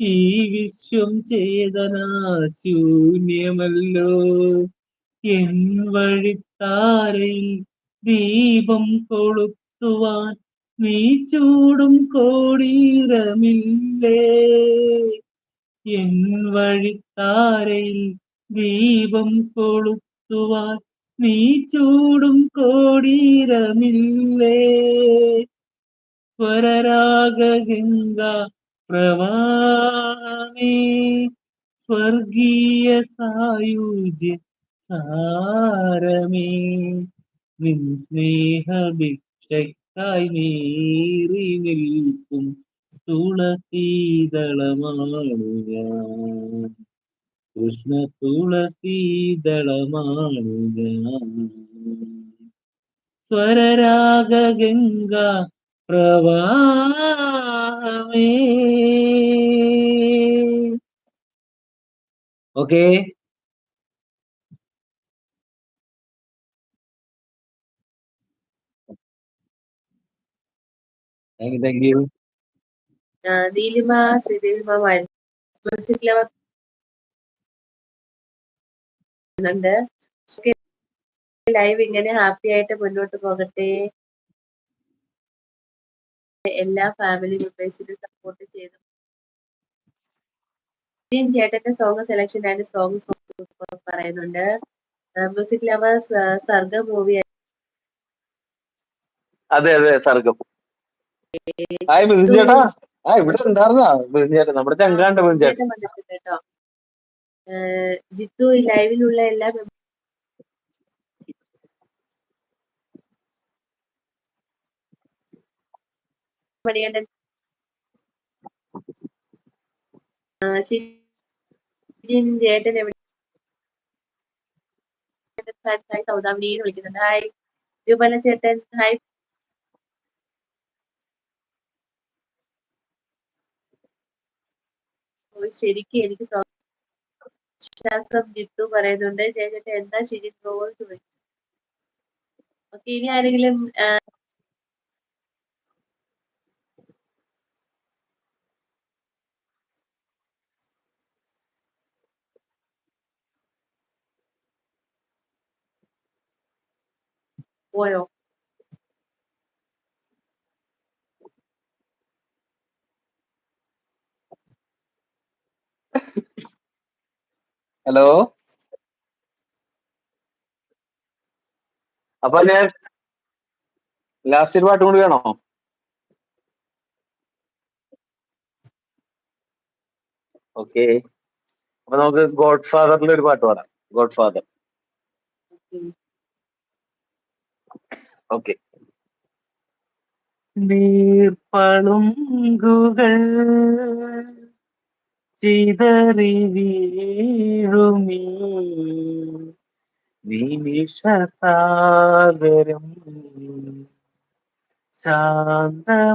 ഈ വിശ്വം ചേതനാശൂന്യമല്ലോ. എൻ വഴിത്താരയിൽ ദീപം കൊളുത്തുവാൻ നീ ചൂടും കോടീരമില്ലേ. എൻ വഴിത്താരയിൽ ദീപം കൊളുത്തുവാൻ നീ ചൂടും കോടീരമില്ലേ. സ്വരരാഗഗംഗ പ്രവാഹമേ സ്വർഗീയ സായുജ്യ സാരമേ നിൻ സ്നേഹഭിക്ഷയ്ക്കായി നേറി നിൽക്കും തുളസീതളമാണു ഞാൻ. കൃഷ്ണ തുളസീതളമാണു ഞാൻ. സ്വരരാഗഗംഗ പ്രവാഹമേ okay. Thank you thank you Neelima Sridevi ma'am music lover ഉണ്ട് ലൈവ് ഇങ്ങനെ ഹാപ്പി ആയിട്ട് മുന്നോട്ട് പോകട്ടെ. എല്ലാ ഫാമിലി മെമ്പേഴ്സിനും സപ്പോർട്ട് ചെയ്തു. ജിൻ ചേട്ടന്റെ സോങ് സെലക്ഷൻ ആൻഡ് സോങ് പറയുന്നുണ്ട്. മ്യൂസിക് ലവേഴ്സ് സർഗ മൂവി അതെ അതെ സർഗം. ഹായ് മിഥുൻ ചേട്ടാ. ആ ഇവിടെ ഉണ്ടായിരുന്നാ? മിഥുൻ ചേട്ടാ നമ്മുടെ ചങ്കാണ്ട് മിഥുൻ ചേട്ടൻ. ഏഹ് ജിത്തു ഈ ലൈവിലുള്ള എല്ലാ ഷിജിൻ ചേട്ടൻ എവിടെ ഹായ് സൗദാമിനി എന്ന് വിളിക്കുന്നുണ്ട്. ഹായ് രൂപല ചേട്ടൻ. ഹായ് ശരിക്കും എനിക്ക് വിശ്വാസം ജിത്തു പറയുന്നുണ്ട്. ചേട്ടൻ എന്താ ശരി ചോദിച്ചു ഓക്കെ ഇനി ആരെങ്കിലും പോയോ? ഹലോ? അപ്പൊ ഞാൻ ലാസ്റ്റ് ഒരു പാട്ടും കൂടി വേണോ? ഓക്കെ. അപ്പൊ നമുക്ക് ഗോഡ് ഫാദറിൽ ഒരു പാട്ട് പാടാം. God father. ഓക്കെ. നീർപ്പളുങ്കുകൾ ചിതറി വീഴുമീ. നിമിഷസാഗരം ശാന്തമാകുമോ?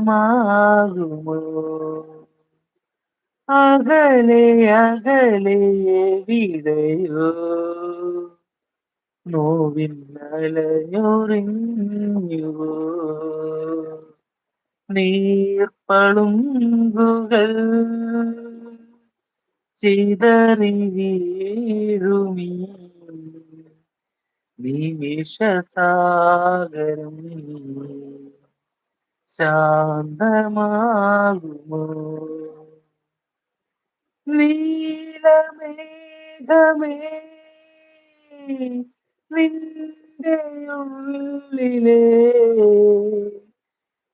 അകലെ അകലെ എവിടെയോ. നോവിന്നലഞ്ഞൊറിഞ്ഞുവോ നീർപ്പളുങ്കുകൾ ചിതറി വീഴുമീ നിമിഷസാഗരം ശാന്തമാകുമോ? നീലമേഘമേ നിന്റെ ഉള്ളിലെ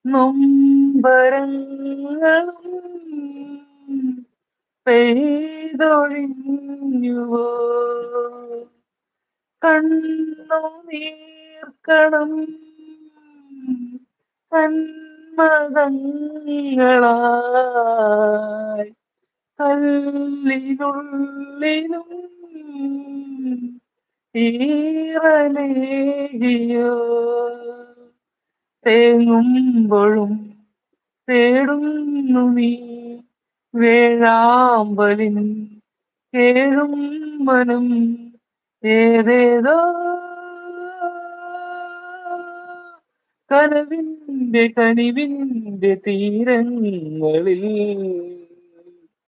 നൊമ്പരങ്ങളും പെയ്തൊഴിഞ്ഞുവോ? കണ്ണു നീർക്കണം കന്മതങ്ങളായി കല്ലിനുള്ളിലും ഈറലേകിയോ തേങ്ങുമ്പോഴും തേടുന്നു നീ വേഴാമ്പലിൻ കേഴും മനം ഏതേതോ കനവിന്റെ കനിവിന്റെ തീരങ്ങളിൽ